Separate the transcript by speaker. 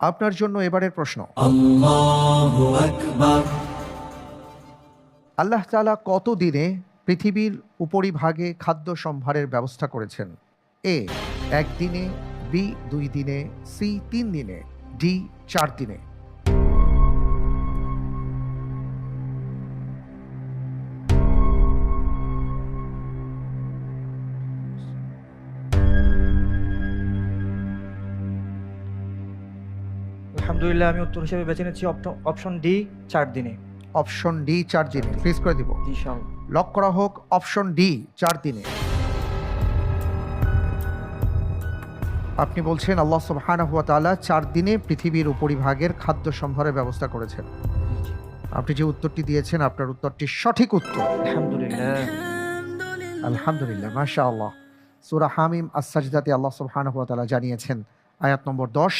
Speaker 1: আপনার জন্য এবারের প্রশ্ন। আল্লাহ তালা কত দিনে পৃথিবীর উপরিভাগে খাদ্য সম্ভারের ব্যবস্থা করেছেন? এ একদিনে বি দুই দিনে সি তিন দিনে ডি চার দিনে।
Speaker 2: আলহামদুলিল্লাহ আমি উত্তর হিসেবে বেছে নিচ্ছি অপশন ডি চার দিনে।
Speaker 1: অপশন ডি চার দিনে। ফ্রিজ করে দিব। লক করা হোক অপশন ডি চার দিনে। আপনি বলছেন আল্লাহ সুবহানাহু ওয়া তাআলা চার দিনে পৃথিবীর উপরিভাগের খাদ্য সম্ভারের ব্যবস্থা করেছেন। আপনি যে উত্তরটি দিয়েছেন আপনার উত্তরটি সঠিক উত্তর।
Speaker 2: আলহামদুলিল্লাহ।
Speaker 1: আলহামদুলিল্লাহ মাশা আল্লাহ সুরা হামিম আসাজদাতে আল্লাহ সুবহানাহু ওয়া তাআলা জানিয়েছেন আয়াত নম্বর দশ